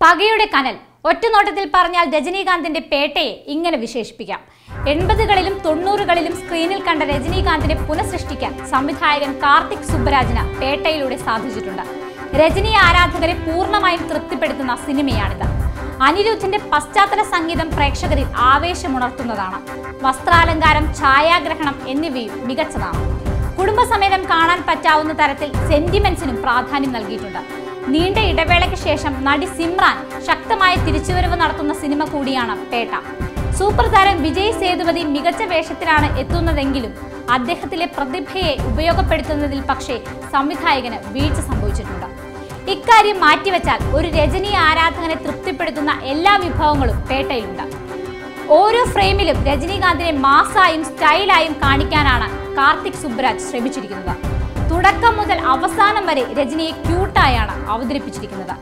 പകയുടെ കനൽ. ഒറ്റനോട്ടത്തിൽ പറഞ്ഞാൽ രജനീകാന്തിന്റെ പേട്ടയെ ഇങ്ങനെ വിശേഷിപ്പിക്കാം. എൺപതുകളിലും തൊണ്ണൂറുകളിലും സ്ക്രീനിൽ കണ്ട രജനീകാന്തിനെ പുനഃസൃഷ്ടിക്കാൻ സംവിധായകൻ കാർത്തിക് സുബ്ബരാജിന് പേട്ടയിലൂടെ സാധിച്ചിട്ടുണ്ട്. രജനി ആരാധകരെ പൂർണമായും തൃപ്തിപ്പെടുത്തുന്ന സിനിമയാണിത്. അനിരുദ്ധിന്റെ പശ്ചാത്തല സംഗീതം പ്രേക്ഷകരിൽ ആവേശമുണർത്തുന്നതാണ്. വസ്ത്രാലങ്കാരം ഛായാഗ്രഹണം എന്നിവയും മികച്ചതാണ്. കുടുംബസമേതം കാണാൻ പറ്റാവുന്ന തരത്തിൽ സെന്റിമെന്റ്സിനും പ്രാധാന്യം നൽകിയിട്ടുണ്ട്. നീണ്ട ഇടവേളയ്ക്ക് ശേഷം നടി സിമ്രാൻ ശക്തമായ തിരിച്ചുവരവ് നടത്തുന്ന സിനിമ കൂടിയാണ് പേട്ട. സൂപ്പർ താരം വിജയ് സേതുപതി മികച്ച വേഷത്തിലാണ് എത്തുന്നതെങ്കിലും അദ്ദേഹത്തിലെ പ്രതിഭയെ ഉപയോഗപ്പെടുത്തുന്നതിൽ പക്ഷേ സംവിധായകന് വീഴ്ച സംഭവിച്ചിട്ടുണ്ട്. ഇക്കാര്യം മാറ്റിവെച്ചാൽ ഒരു രജനി ആരാധകനെ തൃപ്തിപ്പെടുത്തുന്ന എല്ലാ വിഭവങ്ങളും പേട്ടയിലുണ്ട്. ഓരോ ഫ്രെയിമിലും രജനീകാന്തിനെ മാസായും സ്റ്റൈലായും കാണിക്കാനാണ് കാർത്തിക് സുബ്രാജ് ശ്രമിച്ചിരിക്കുന്നത്. തുടക്കം മുതൽ അവസാനം വരെ രജനിയെ ക്യൂട്ടായാണ് അവതരിപ്പിച്ചിരിക്കുന്നത്.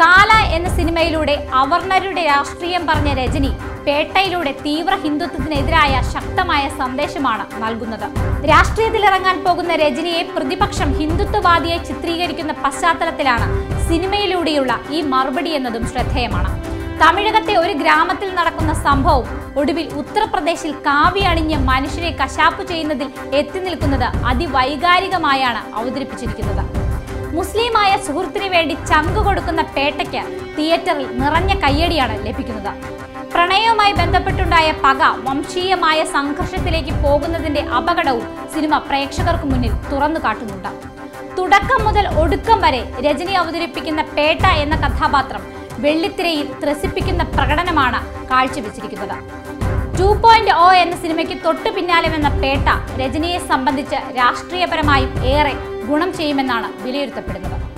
കാല എന്ന സിനിമയിലൂടെ അവർണരുടെ രാഷ്ട്രീയം പറഞ്ഞ രജനി പേട്ടയിലൂടെ തീവ്ര ഹിന്ദുത്വത്തിനെതിരായ ശക്തമായ സന്ദേശമാണ് നൽകുന്നത്. രാഷ്ട്രീയത്തിലിറങ്ങാൻ പോകുന്ന രജനിയെ പ്രതിപക്ഷം ഹിന്ദുത്വവാദിയെ ചിത്രീകരിക്കുന്ന പശ്ചാത്തലത്തിലാണ് സിനിമയിലൂടെയുള്ള ഈ മറുപടി എന്നതും ശ്രദ്ധേയമാണ്. തമിഴകത്തെ ഒരു ഗ്രാമത്തിൽ നടക്കുന്ന സംഭവം ഒടുവിൽ ഉത്തർപ്രദേശിൽ കാവി അണിഞ്ഞ് മനുഷ്യരെ കശാപ്പ് ചെയ്യുന്നതിൽ എത്തി നിൽക്കുന്നത് അതിവൈകാരികമായാണ് അവതരിപ്പിച്ചിരിക്കുന്നത്. മുസ്ലിമായ സുഹൃത്തിന് വേണ്ടി ചങ്ക് കൊടുക്കുന്ന പേട്ടയ്ക്ക് തിയേറ്ററിൽ നിറഞ്ഞ കയ്യടിയാണ് ലഭിക്കുന്നത്. പ്രണയവുമായി ബന്ധപ്പെട്ടുണ്ടായ പക വംശീയമായ സംഘർഷത്തിലേക്ക് പോകുന്നതിന്റെ അപകടവും സിനിമ പ്രേക്ഷകർക്ക് മുന്നിൽ തുറന്നു കാട്ടുന്നുണ്ട്. തുടക്കം മുതൽ ഒടുക്കം വരെ രജനി അവതരിപ്പിക്കുന്ന പേട്ട എന്ന കഥാപാത്രം വെള്ളിത്തിരയിൽ ത്രസിപ്പിക്കുന്ന പ്രകടനമാണ് കാഴ്ചവെച്ചിരിക്കുന്നത്. ടു പോയിന്റ് ഒ എന്ന സിനിമയ്ക്ക് തൊട്ടു പിന്നാലെ വന്ന പേട്ട രജനിയെ സംബന്ധിച്ച് രാഷ്ട്രീയപരമായും ഏറെ ഗുണം ചെയ്യുമെന്നാണ് വിലയിരുത്തപ്പെടുന്നത്.